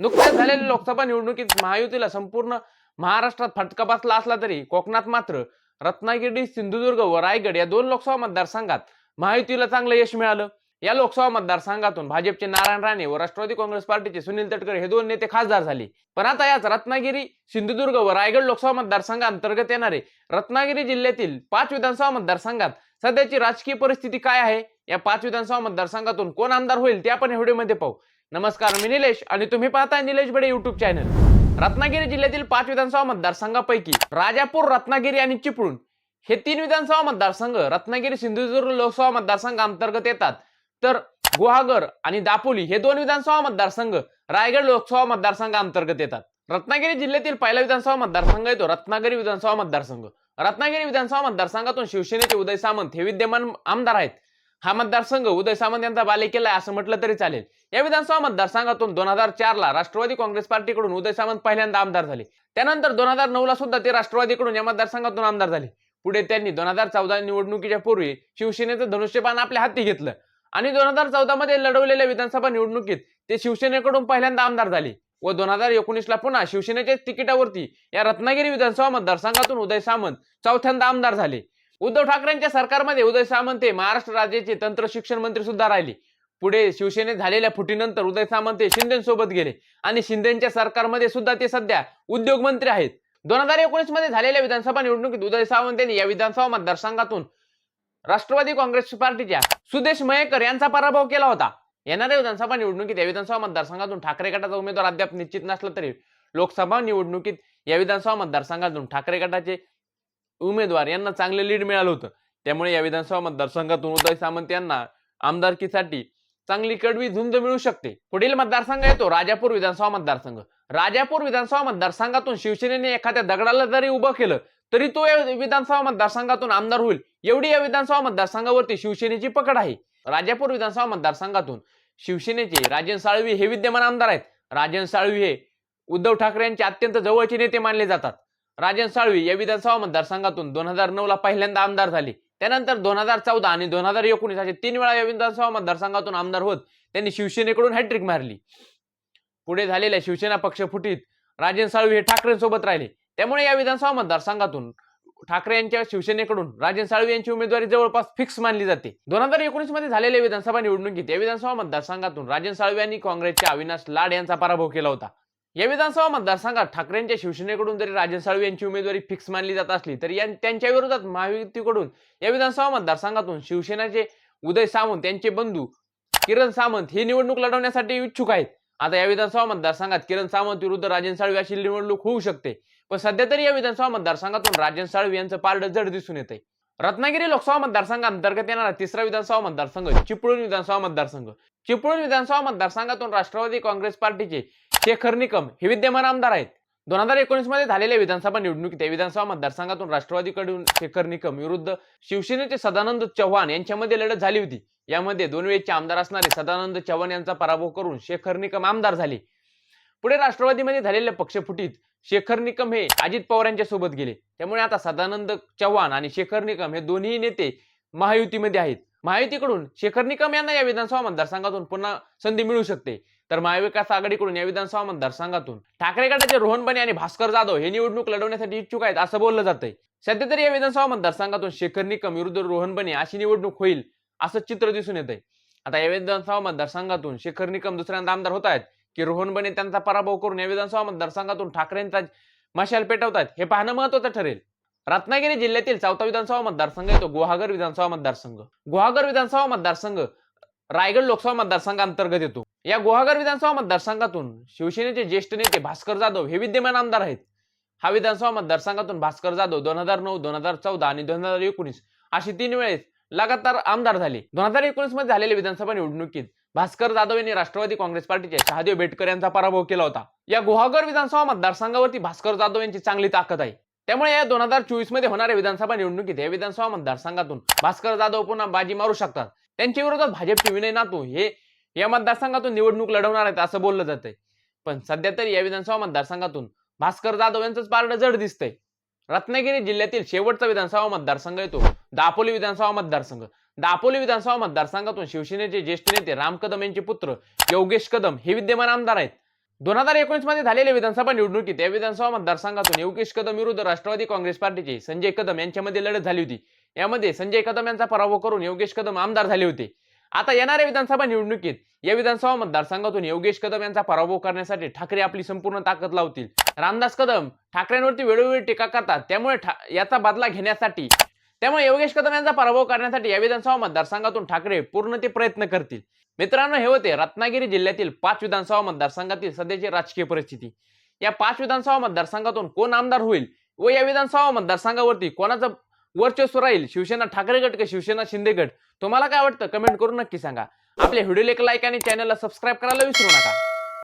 नुकत्याच झालेल्या लोकसभा निवडणुकीत महायुतीला संपूर्ण महाराष्ट्रात फटका बसला असला तरी कोकणात मात्र रत्नागिरी सिंधुदुर्ग व रायगड या दोन लोकसभा मतदारसंघात महायुतीला चांगलं यश मिळालं. या लोकसभा मतदारसंघातून भाजपचे नारायण राणे व राष्ट्रवादी काँग्रेस पार्टीचे सुनील तटकरे हे दोन नेते खासदार झाले. पण आता याच रत्नागिरी सिंधुदुर्ग व रायगड लोकसभा मतदारसंघांतर्गत येणारे रत्नागिरी जिल्ह्यातील पाच विधानसभा मतदारसंघात सध्याची राजकीय परिस्थिती काय आहे? या पाच विधानसभा मतदारसंघातून कोण आमदार होईल? ते आपण एवढे मध्ये पाहू. नमस्कार मी निलेश आणि तुम्ही पाहताय निलेश बडे युट्यूब चॅनल रत्नागिरी जिल्ह्यातील पाच विधानसभा मतदारसंघापैकी राजापूर रत्नागिरी आणि चिपळूण हे तीन विधानसभा मतदारसंघ रत्नागिरी सिंधुदुर्ग लोकसभा मतदारसंघ अंतर्गत येतात. तर गुहागर आणि दापोली हे दोन विधानसभा मतदारसंघ रायगड लोकसभा मतदारसंघ अंतर्गत येतात. रत्नागिरी जिल्ह्यातील पहिला विधानसभा मतदारसंघ येतो रत्नागिरी विधानसभा मतदारसंघ. रत्नागिरी विधानसभा मतदारसंघातून शिवसेनेचे उदय सामंत हे विद्यमान आमदार आहेत. हा मतदारसंघ उदय सामंत यांचा बालेकिल्ला आहे असं म्हटलं तरी चालेल. या विधानसभा मतदारसंघातून दोन हजार चारला राष्ट्रवादी काँग्रेस पार्टीकडून उदय सामंत पहिल्यांदा आमदार झाले. त्यानंतर दोन हजार नऊला सुद्धा ते राष्ट्रवादीकडून या मतदारसंघातून आमदार झाले. पुढे त्यांनी दोन हजार चौदा निवडणुकीच्या पूर्वी शिवसेनेचं धनुष्यबाण आपल्या हाती घेतलं. आणि दोन हजार चौदा मध्ये लढवलेल्या विधानसभा निवडणुकीत ते शिवसेनेकडून पहिल्यांदा आमदार झाले व दोन हजार एकोणीसला पुन्हा शिवसेनेच्या तिकिटावरती या रत्नागिरी विधानसभा मतदारसंघातून उदय सामंत चौथ्यांदा आमदार झाले. उद्धव ठाकरेंच्या सरकारमध्ये उदय सामंत हे महाराष्ट्र राज्याचे तंत्र शिक्षण मंत्री सुद्धा राहिले. पुढे शिवसेनेत झालेल्या फुटीनंतर उदय सामंत हे शिंदेसोबत गेले. आणि शिंदेच्या सरकारमध्ये सुद्धा ते सध्या उद्योग मंत्री आहेत. दोन हजार एकोणीसमध्ये झालेल्या विधानसभा निवडणुकीत उदय सावंत यांनी या विधानसभा मतदारसंघातून राष्ट्रवादी काँग्रेस पार्टीच्या सुदेश मयेकर यांचा पराभव केला होता. येणाऱ्या विधानसभा निवडणुकीत या विधानसभा मतदारसंघातून ठाकरे गटाचा उमेदवार अद्याप निश्चित नसला तरी लोकसभा निवडणुकीत या विधानसभा मतदारसंघातून ठाकरे गटाचे उमेदवार यांना चांगले लीड मिळालं होतं. त्यामुळे या विधानसभा मतदारसंघातून उदय सामंत यांना आमदारकीसाठी चांगली कडवी झुंज मिळू शकते. पुढील मतदारसंघ येतो राजापूर विधानसभा मतदारसंघ. राजापूर विधानसभा मतदारसंघातून शिवसेनेने एखाद्या दगडाला जरी उभं केलं तरी तो या विधानसभा मतदारसंघातून आमदार होईल. एवढी या विधानसभा मतदारसंघावरती शिवसेनेची पकड आहे. राजापूर विधानसभा मतदारसंघातून शिवसेनेचे राजन साळवी हे विद्यमान आमदार आहेत. राजन साळवी हे उद्धव ठाकरे यांचे अत्यंत जवळचे नेते मानले जातात. राजन साळवी या विधानसभा मतदारसंघातून दोन हजार नऊ ला पहिल्यांदा आमदार झाले. त्यानंतर दोन हजार चौदा आणि दोन हजार एकोणीस असे तीन वेळा या विधानसभा मतदारसंघातून आमदार होत त्यांनी शिवसेनेकडून हॅट्रिक मारली. पुढे झालेल्या शिवसेना पक्ष फुटीत राजन साळवी हे ठाकरेंसोबत राहिले. त्यामुळे या विधानसभा मतदारसंघातून ठाकरे यांच्या शिवसेनेकडून राजन साळवी यांची उमेदवारी जवळपास फिक्स मानली जाते. दोन हजार एकोणीसमध्ये झालेल्या विधानसभा निवडणुकीत या विधानसभा मतदारसंघातून राजन साळवी यांनी काँग्रेसच्या अविनाश लाड यांचा पराभव केला होता. या विधानसभा मतदारसंघात ठाकरेंच्या शिवसेनेकडून जरी राजन साळवे यांची उमेदवारी फिक्स मानली जात असली तरी त्यांच्या विरोधात महायुतीकडून या विधानसभा मतदारसंघातून शिवसेनेचे उदय सामंत यांचे बंधू किरण सामंत ही निवडणूक लढवण्यासाठी इच्छुक आहेत. आता या विधानसभा मतदारसंघात किरण सामंत विरुद्ध राजन साळवे अशी निवडणूक होऊ शकते. पण सध्या तरी या विधानसभा मतदारसंघातून राजन साळवे यांचं पारड जड दिसून येते रत्नागिरी लोकसभा मतदारसंघ अंतर्गत येणारा तिसरा विधानसभा मतदारसंघ चिपळूण विधानसभा मतदारसंघ. चिपळूण विधानसभा मतदारसंघातून राष्ट्रवादी काँग्रेस पार्टीचे शेखर निकम हे विद्यमान आमदार आहेत. दोन हजार एकोणीसमध्ये झालेल्या विधानसभा निवडणुकीत विधानसभा मतदारसंघातून राष्ट्रवादीकडून शेखर निकम विरुद्ध शिवसेनेचे सदानंद चव्हाण यांच्यामध्ये लढत झाली होती. यामध्ये दोन वेळचे आमदार असणारे सदानंद चव्हाण यांचा पराभव करून शेखर निकम आमदार झाले. पुढे राष्ट्रवादीमध्ये झालेल्या पक्षफुटीत शेखर निकम हे अजित पवार यांच्या सोबत गेले. त्यामुळे आता सदानंद चव्हाण आणि शेखर निकम हे दोन्ही नेते महायुतीमध्ये आहेत. महायुतीकडून शेखर निकम यांना या विधानसभा मतदारसंघातून पुन्हा संधी मिळू शकते. तर महाविकास आघाडीकडून या विधानसभा मतदारसंघातून ठाकरे गटाचे रोहन बने आणि भास्कर जाधव हे निवडणूक लढवण्यासाठी इच्छुक आहेत असं बोललं जातंय. सध्या तरी या विधानसभा मतदारसंघातून शेखर निकम विरुद्ध रोहन बने अशी निवडणूक होईल असं चित्र दिसून येत आहे आता या विधानसभा मतदारसंघातून शेखर निकम दुसऱ्यांदा आमदार होत आहेत की रोहन बने त्यांचा पराभव करून या विधानसभा मतदारसंघातून ठाकरेंचा मशाल पेटवतात हे पाहणं महत्वाचं ठरेल. रत्नागिरी जिल्ह्यातील चौथा विधानसभा मतदारसंघ येतो गुहागर विधानसभा मतदारसंघ. गुहागर विधानसभा मतदारसंघ रायगड लोकसभा मतदारसंघ अंतर्गत येतो. या गुहागर विधानसभा मतदारसंघातून शिवसेनेचे ज्येष्ठ नेते भास्कर जाधव हे विद्यमान आमदार आहेत. हा विधानसभा मतदारसंघातून भास्कर जाधव दोन हजार नऊ दोन हजार चौदा आणि दोन हजार एकोणीस अशी तीन वेळेस लगातार आमदार झाले. दोन हजार एकोणीसमध्ये झालेल्या विधानसभा निवडणुकीत भास्कर जाधव यांनी राष्ट्रवादी काँग्रेस पार्टीचे शहादेव बेटकर यांचा पराभव केला होता. या गुहागर विधानसभा मतदारसंघावरती भास्कर जाधव यांची चांगली ताकद आहे. त्यामुळे या दोन हजार चोवीसमध्ये होणाऱ्या विधानसभा निवडणुकीत या विधानसभा मतदारसंघातून भास्कर जाधव पुन्हा बाजी मारू शकतात. त्यांच्या विरोधात भाजपचे विनय नातू हे या मतदारसंघातून निवडणूक लढवणार आहेत असं बोललं जातंय. पण सध्या तरी या विधानसभा मतदारसंघातून भास्कर जाधव यांचंच पारडं जड दिसतंय. रत्नागिरी जिल्ह्यातील शेवटचा विधानसभा मतदारसंघ येतो. दापोली विधानसभा मतदारसंघ. दापोली विधानसभा मतदारसंघातून शिवसेनेचे ज्येष्ठ नेते राम कदम यांचे पुत्र योगेश कदम हे विद्यमान आमदार आहेत. दोन हजार एकोणीसमध्ये झालेल्या विधानसभा निवडणुकीत या विधानसभा मतदारसंघातून योगेश कदम विरुद्ध राष्ट्रवादी काँग्रेस पार्टीचे संजय कदम यांच्यामध्ये लढत झाली होती. यामध्ये संजय कदम यांचा पराभव करून योगेश कदम आमदार झाले होते. आता येणाऱ्या विधानसभा निवडणुकीत या विधानसभा मतदारसंघातून योगेश कदम यांचा पराभव करण्यासाठी ठाकरे आपली संपूर्ण ताकद लावतील. रामदास कदम ठाकरेंवरती वेळोवेळी टीका करतात. त्यामुळे ठा- याचा बदला घेण्यासाठी त्यामुळे योगेश कदम यांचा पराभव करण्यासाठी या विधानसभा मतदारसंघातून ठाकरे पूर्ण ते प्रयत्न करतील. मित्रांनो हे होते रत्नागिरी जिल्ह्यातील पाच विधानसभा मतदारसंघातील सध्याची राजकीय परिस्थिती. या पाच विधानसभा मतदारसंघातून कोण आमदार होईल व या विधानसभा मतदारसंघावरती कोणाचं वर्चस्व राहील? शिवसेना ठाकरे गट का शिवसेना शिंदे गट? तुम्हाला काय वाटतं? कमेंट करून नक्की सांगा. आपल्या व्हिडिओला एक लाईक आणि चॅनलला सबस्क्राईब करायला विसरू नका.